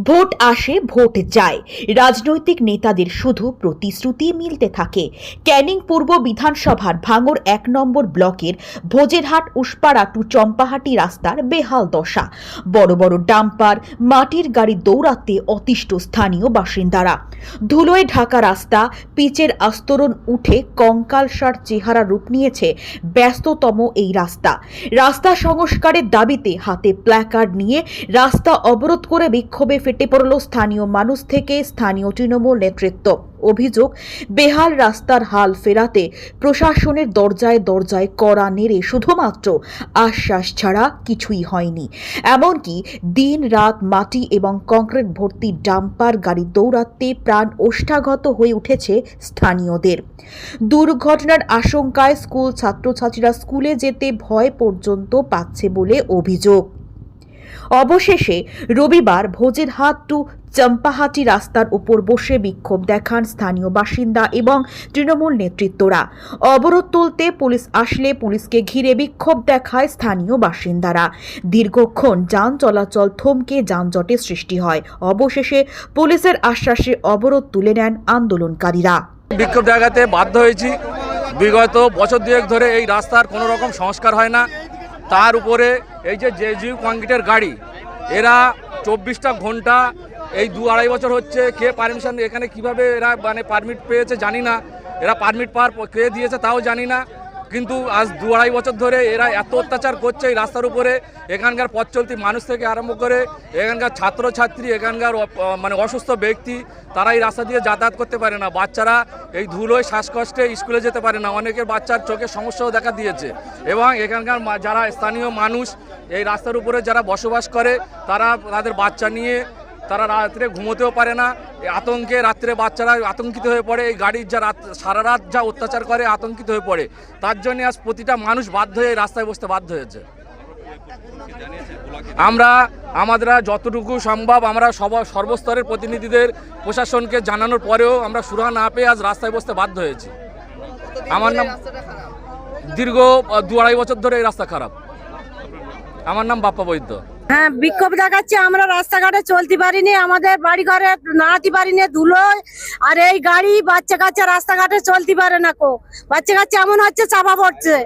Vote আসে, vote যায়। রাজনৈতিক নেতাদের শুধু প্রতিশ্রুতি মিলতে থাকে। ক্যানিং পূর্ব বিধানসভার ভাঙর এক নম্বর ব্লকের ভোজেরহাট উসপাড়া টু চম্পাহাটি রাস্তার বেহাল দশা। বড় বড় ডাম্পার, মাটির গাড়ি দৌড়াতে অতিষ্ঠ স্থানীয় বাসিন্দারা। ধুলোয় ঢাকা রাস্তা, পিচের আস্তরণ উঠে কঙ্কালসার চেহারা রূপ নিয়েছে ব্যস্ততম এই রাস্তা। রাস্তা সংস্কারের দাবিতে হাতে প্ল্যাকার্ড নিয়ে রাস্তা অবরোধ করে বিক্ষোভে ফেটে পড়ল স্থানীয় মানুষ থেকে স্থানীয় তৃণমূল নেতৃত্ব। অভিযোগ, বেহাল রাস্তার হাল ফেরাতে প্রশাসনের দরজায় দরজায় কড়া নেড়ে শুধুমাত্র আশ্বাস ছাড়া কিছুই হয়নি। এমনকি দিন রাত মাটি এবং কংক্রিট ভর্তি ডাম্পার গাড়ি দৌড়াতে প্রাণ ওষ্ঠাগত হয়ে উঠেছে স্থানীয়দের। দুর্ঘটনার আশঙ্কায় স্কুল ছাত্রছাত্রীরা স্কুলে যেতে ভয় পর্যন্ত পাচ্ছে বলে অভিযোগ। অবশেষে রবিবার ভোজের হাট টু চম্পাহাটি রাস্তার উপর বসে বিক্ষোভ দেখান স্থানীয় বাসিন্দা এবং তৃণমূল নেতৃত্বরা। অবরোধ তুলতে পুলিশ আসলে পুলিশকে ঘিরে বিক্ষোভ দেখায় স্থানীয় বাসিন্দারা। দীর্ঘক্ষণ যান চলাচল থমকে যানজটের সৃষ্টি হয়। অবশেষে পুলিশের আশ্বাসে অবরোধ তুলে নেন আন্দোলনকারীরা। বিক্ষোভ দেখাতে বাধ্য হয়েছি। বিগত বছর দুয়েক ধরে এই রাস্তার কোনো রকম সংস্কার হয় না। তার উপরে এই যে জেজিউ কংক্রিটের গাড়ি, এরা চব্বিশটা ঘণ্টা এই দু আড়াই বছর হচ্ছে, কে পারমিশন এখানে কীভাবে এরা মানে পারমিট পেয়েছে জানি না। এরা পারমিট পাওয়ার কে দিয়েছে তাও জানি না। কিন্তু আজ দু আড়াই বছর ধরে এরা এত অত্যাচার করছে এই রাস্তার উপরে, এখানকার পথ চলতি মানুষ থেকে আরম্ভ করে, এখানকার ছাত্রছাত্রী, এখানকার মানে অসুস্থ ব্যক্তি, তারা এই রাস্তা দিয়ে যাতায়াত করতে পারে না। বাচ্চারা এই ধুলোয় শ্বাসকষ্টে স্কুলে যেতে পারে না। অনেকের বাচ্চার চোখে সমস্যাও দেখা দিয়েছে। এবং এখানকার যারা স্থানীয় মানুষ এই রাস্তার উপরে যারা বসবাস করে তারা তাদের বাচ্চা নিয়ে তারা রাত্রে ঘুমোতেও পারে না। আতঙ্কে রাত্রে বাচ্চারা আতঙ্কিত হয়ে পড়ে। এই গাড়ির যা রাত সারা রাত যা অত্যাচার করে আতঙ্কিত হয়ে পড়ে। তার জন্য আজ প্রতিটা মানুষ বাধ্য হয়ে রাস্তায় বসতে বাধ্য হয়েছে। আমরা আমরা যতটুকু সম্ভব আমরা সব সর্বস্তরের প্রতিনিধিদের প্রশাসনকে জানানোর পরেও আমরা সুরাহা না পেয়ে আজ রাস্তায় বসতে বাধ্য হয়েছি। আমার নাম দীর্ঘ দু আড়াই বছর ধরে এই রাস্তা খারাপ। আমার নাম বাপ্পা বৈদ্য। হ্যাঁ বিক্ষোভ দেখাচ্ছে আমরা রাস্তাঘাটে চলতে পারিনি আমাদের বাড়ি ঘরে নাড়াতে পারিনি ধুলোয় আর এই গাড়ি বাচ্চা কাচ্চা রাস্তাঘাটে চলতে পারে না কো। বাচ্চা কাচ্চা এমন হচ্ছে চাপা পড়ছে।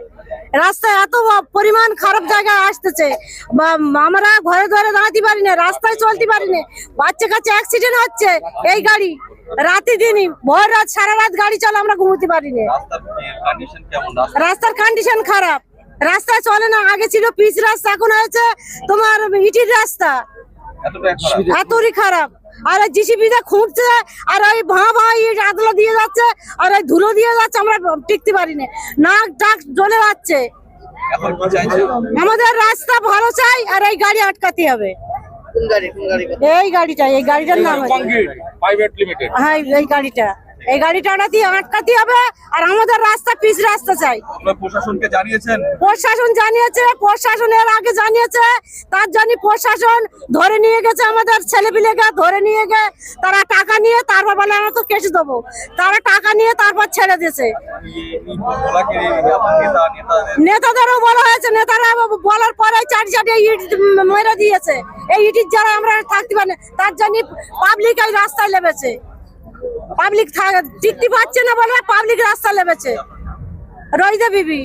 রাস্তায় এত পরিমাণ খারাপ জায়গায় আসতেছে। বা- আমরা ঘরে ঘরে দাঁড়াতে পারি না রাস্তায় চলতে পারি না। বাচ্চা কাচ্চা অ্যাক্সিডেন্ট হচ্ছে এই গাড়ি। রাতে দিনই ভোর রাত সারা রাত গাড়ি চলে আমরা ঘুমোতে পারি না। রাস্তার কন্ডিশন কেমন? রাস্তা চলে না আগে ছিল পিচ রাস্তা এখন হয়েছে তোমার ইটির রাস্তা। এতই খারাপ। আর জিসিবি দিয়ে খুঁড়ছে আর ওই ভা ভা আদলা দিয়ে যাচ্ছে আর ওই ধুলো দিয়ে যাচ্ছে আমরা টিকতে পারি না নাক ডাক জ্বলে যাচ্ছে। আমাদের রাস্তা ভালো চাই আর এই গাড়ি আটকাতে হবে। এই গাড়িটা এই গাড়িটার নাম হ্যাঁ এই গাড়িটা। এই গাড়িটা দিয়ে আটকাতে হবে আর আমাদের রাস্তা পিচ রাস্তা চাই। প্রশাসনকে জানিয়েছেন? প্রশাসন জানিয়েছে প্রশাসনের আগে জানিয়েছে তার জন্য প্রশাসন ধরে নিয়ে গেছে আমাদের ছেলেপিলেকে ধরে নিয়ে গে তারা টাকা নিয়ে তারপর বলে আমরা তো কেস দেবো। তারা টাকা নিয়ে তারপর ছেড়ে দিয়েছে। নেতাদেরও বলা হয়েছে নেতারা বলার পরে চারি চাটি ইট মেরে দিয়েছে। এই ইটির যারা আমরা থাকতে পারি তার জন্য পাবলিক এই রাস্তায় লেবেছে পাবলিক টিকতে পারছে না বলে পাবলিক রাস্তা লেবেছে। রইদে বিবি।